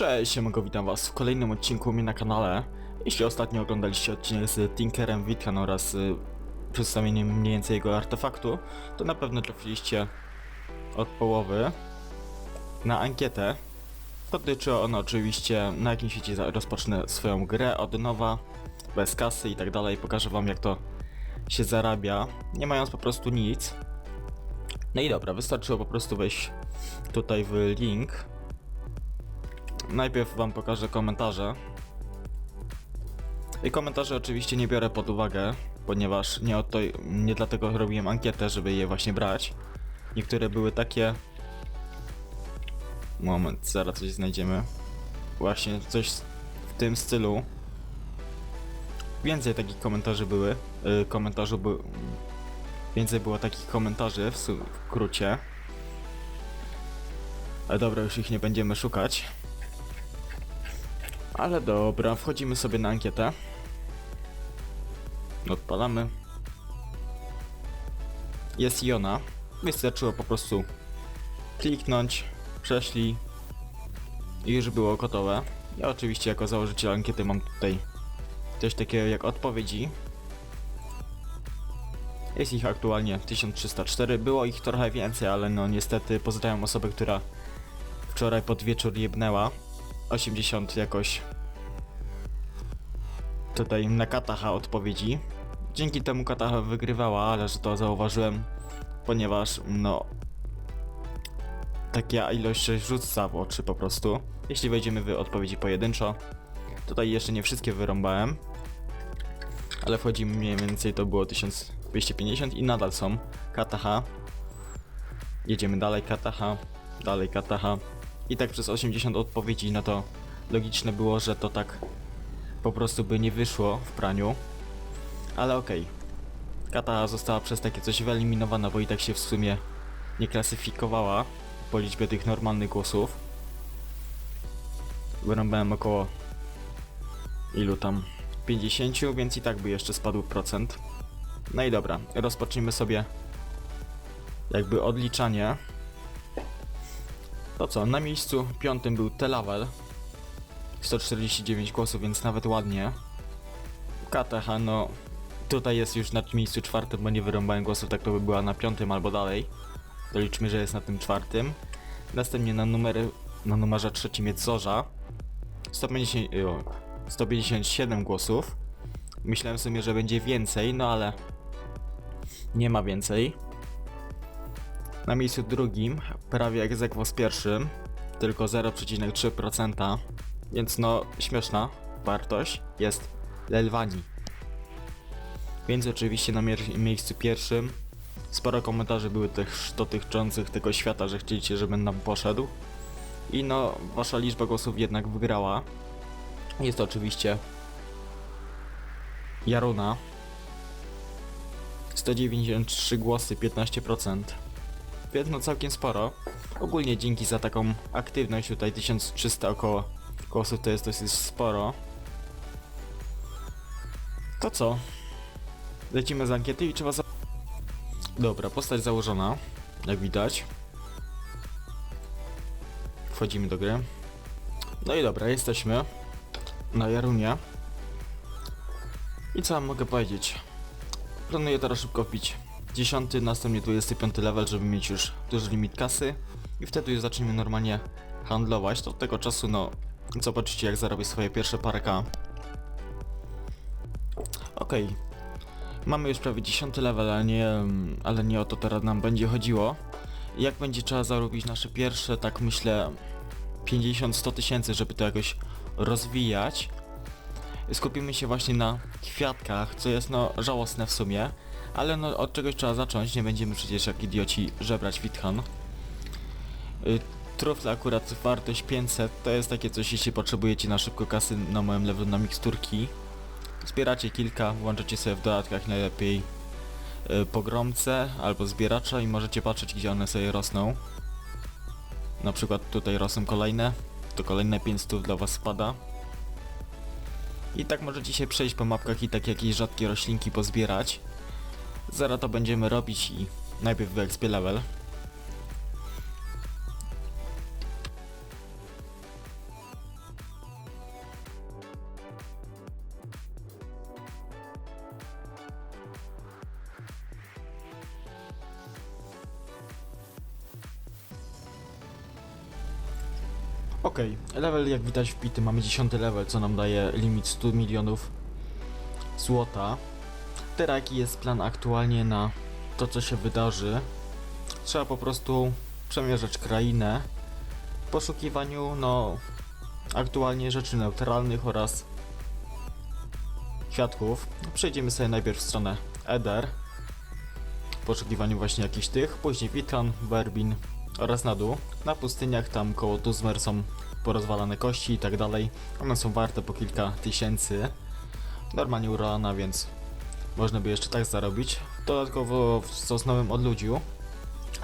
Cześć, siemego, witam was w kolejnym odcinku u mnie na kanale. Jeśli ostatnio oglądaliście odcinek z Tinkerem Witkan oraz y, przedstawieniem mniej więcej jego artefaktu, to na pewno trafiliście od połowy na ankietę. Dotyczy ona oczywiście na jakim świecie rozpocznę swoją grę od nowa, bez kasy i tak dalej. Pokażę wam jak to się zarabia, nie mając po prostu nic. No i dobra, wystarczyło po prostu wejść tutaj w link Najpierw wam pokażę komentarze. I komentarze oczywiście nie biorę pod uwagę, ponieważ nie, to, nie dlatego robiłem ankietę, żeby je właśnie brać. Niektóre były takie... Moment, zaraz coś znajdziemy. Właśnie coś w tym stylu. Więcej takich komentarzy były. Yy, komentarzu by... Więcej było takich komentarzy w skrócie. Ale dobra, już ich nie będziemy szukać. Ale dobra, wchodzimy sobie na ankietę. Odpalamy. Jest i ona. Wystarczyło po prostu kliknąć, przeszli i już było gotowe. Ja oczywiście jako założyciel ankiety mam tutaj coś takiego jak odpowiedzi. Jest ich aktualnie 1304. Było ich trochę więcej, ale no niestety pozdrawiam osobę, która wczoraj pod wieczór jebnęła. 80 jakoś tutaj na Kataha odpowiedzi. Dzięki temu Kataha wygrywała, ale że to zauważyłem, ponieważ no taka ilość rzuca w oczy po prostu. Jeśli wejdziemy w odpowiedzi pojedynczo, tutaj jeszcze nie wszystkie wyrąbałem, ale wchodzimy mniej więcej to było 1250 i nadal są Kataha. Jedziemy dalej Kataha, dalej Kataha. I tak przez 80 odpowiedzi, no to logiczne było, że to tak po prostu by nie wyszło w praniu. Ale okej. Kata została przez takie coś wyeliminowana, bo i tak się w sumie nie klasyfikowała po liczbie tych normalnych głosów. Wyrąbałem około ilu tam 50, więc i tak by jeszcze spadł procent. No i dobra, rozpocznijmy sobie jakby odliczanie. To co, na miejscu piątym był Telavel. 149 głosów, więc nawet ładnie. KTH, no tutaj jest już na miejscu czwartym, bo nie wyrąbałem głosów, tak to by była na piątym albo dalej. Doliczmy, że jest na tym czwartym. Następnie na numery, na numerze trzecim jest Zorza. 150, o, 157 głosów. Myślałem sobie, że będzie więcej, no ale nie ma więcej. Na miejscu drugim, prawie jak Zekwo z pierwszym, tylko 0,3%, więc no śmieszna wartość jest Lelwani. Więc oczywiście na miejscu pierwszym sporo komentarzy były też dotyczących tego świata, że chcieliście, żebym nam poszedł. I no, wasza liczba głosów jednak wygrała. Jest to oczywiście Jaruna. 193 głosy, 15% więc no całkiem sporo. Ogólnie dzięki za taką aktywność, tutaj 1300 około głosów to jest dosyć sporo. To co? Lecimy z ankiety i trzeba za... Dobra, postać założona, jak widać. Wchodzimy do gry. No i dobra, jesteśmy na Jarunie. I co mogę powiedzieć? Planuję teraz szybko wbić 10, następnie 25 level, żeby mieć już duży limit kasy i wtedy już zaczniemy normalnie handlować. Do tego czasu, no, zobaczycie jak zarobię swoje pierwsze parę K. Okej. Mamy już prawie 10 level, ale nie, ale nie o to teraz nam będzie chodziło. Jak będzie trzeba zarobić nasze pierwsze, tak myślę, 50-100 tysięcy, żeby to jakoś rozwijać. Skupimy się właśnie na kwiatkach, co jest no żałosne w sumie. Ale no od czegoś trzeba zacząć, nie będziemy przecież jak idioci żebrać Witchan. Y, Trufle akurat wartość 500 to jest takie coś, jeśli potrzebujecie na szybko kasy na moim levelu na miksturki. Zbieracie kilka, włączacie sobie w dodatkach najlepiej y, pogromcę albo zbieracza i możecie patrzeć gdzie one sobie rosną. Na przykład tutaj rosną kolejne, to kolejne 500 dla was spada. I tak możecie się przejść po mapkach i tak jakieś rzadkie roślinki pozbierać. Zaraz to będziemy robić i najpierw wyekspię level. Okej, okay. level jak widać wbity, mamy 10 level, co nam daje limit 100 milionów złota. Teraz jaki jest plan aktualnie na to, co się wydarzy? Trzeba po prostu przemierzać krainę w poszukiwaniu, no, aktualnie rzeczy neutralnych oraz świadków. Przejdziemy sobie najpierw w stronę Eder, w poszukiwaniu właśnie jakichś tych, później Witran, Berbin oraz na dół. Na pustyniach tam koło Tuzmer są porozwalane kości i tak dalej. One są warte po kilka tysięcy. Normalnie urana, więc można by jeszcze tak zarobić. Dodatkowo w sosnowym odludziu,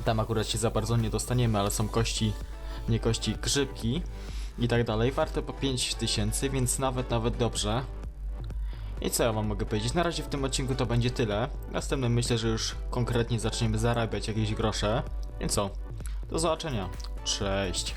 tam akurat się za bardzo nie dostaniemy, ale są kości, nie kości, grzybki i tak dalej, warte po 5000, więc nawet, nawet dobrze. I co ja wam mogę powiedzieć? Na razie w tym odcinku to będzie tyle. Następnym myślę, że już konkretnie zaczniemy zarabiać jakieś grosze. Więc co? Do zobaczenia. Cześć.